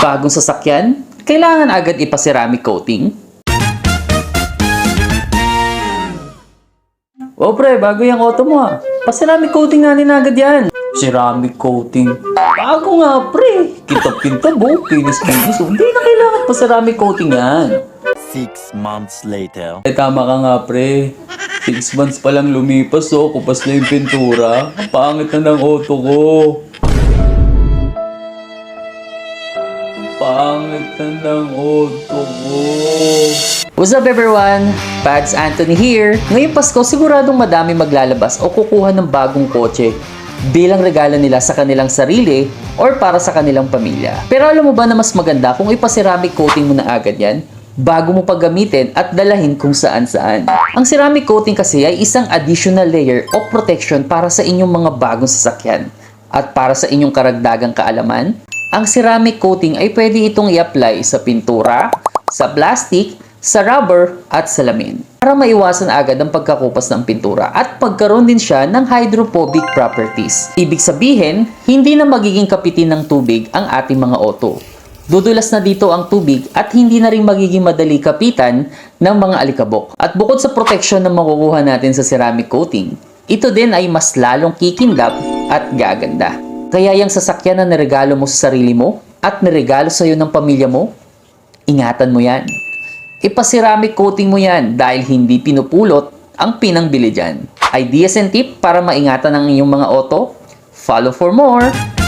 bagong sasakyan, kailangan agad ipaceramic coating? O pre, bago yung auto mo ah. Pa-ceramic coating natin agad yan. Ceramic coating. Bago nga pre. Kintab-kintab oh. Kinis-kinis oh. Hindi na kailangan pa-ceramic coating yan. Six months later. Eh, tama ka nga, pre. Six months pa lang lumipas, oh. Kupas na yung pintura. Ang pangit na ng auto ko. Pangit na ng auto ko. What's up, everyone? Pads Anthony here. Ngayong Pasko, siguradong madami maglalabas o kukuha ng bagong kotse bilang regalo nila sa kanilang sarili or para sa kanilang pamilya. Pero alam mo ba na mas maganda kung ipa-ceramic coating mo na agad yan? bago mo paggamitin at dalahin kung saan saan. Ang ceramic coating kasi ay isang additional layer o protection para sa inyong mga bagong sasakyan. At para sa inyong karagdagang kaalaman, ang ceramic coating ay pwede itong i-apply sa pintura, sa plastic, sa rubber at salamin para maiwasan agad ang pagkakupas ng pintura at pagkaroon din siya ng hydrophobic properties. Ibig sabihin, hindi na magiging kapitin ng tubig ang ating mga auto. Dudulas na dito ang tubig at hindi na rin magiging madali kapitan ng mga alikabok. At bukod sa protection na makukuha natin sa ceramic coating, ito din ay mas lalong kikindap at gaganda. Kaya yung sasakyan na niregalo mo sa sarili mo at niregalo sa iyo ng pamilya mo, ingatan mo yan. Ipa-ceramic coating mo yan dahil hindi pinupulot ang pinangbili dyan. Ideas and tip para maingatan ang iyong mga auto? Follow for more!